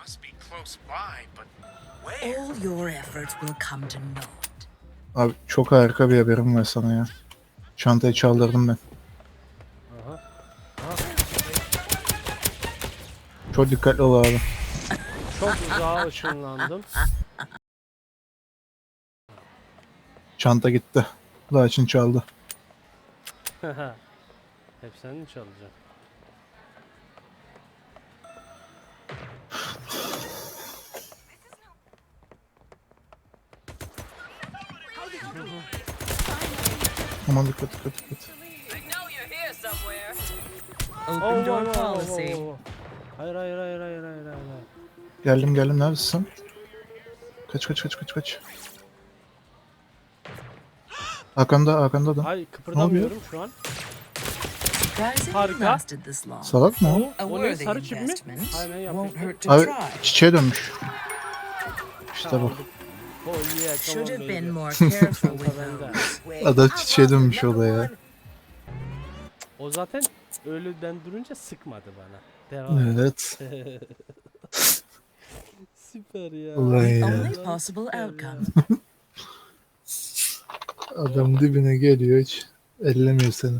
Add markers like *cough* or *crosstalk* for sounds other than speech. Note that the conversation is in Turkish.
Must be close by, but where? All your efforts will come to naught. Abi çok harika bir haberim var sana ya. Çantayı çaldırdım ben. Çok dikkatli ol abi. Çok uzağa ışınlandım. Çanta gitti. Daha için çaldı. *laughs* Hep sen mi çalacaksın? Aman dikkat dikkat dikkat. Open door oh, oh, oh, policy. Hayır hayır hayır hayır hayır hayır. hayır. Geldim geldim neredesin? Kaç kaç kaç kaç kaç. Arkanda arkanda da. Hayır kıpırdamıyorum şu an. Harika. Salak mı o? O ne sarı çip mi? Aynen won't yapmıştım. Abi çiçeğe dönmüş. İşte bu. Should have been more careful with Bende. those. *laughs* Ada çiçeğe dönmüş o da ya. O zaten ölüden durunca sıkmadı bana. Devam. Evet. *laughs* Süper ya. Ulan ya. Only possible outcome. *laughs* Adam dibine geliyor hiç ellemiyor seni.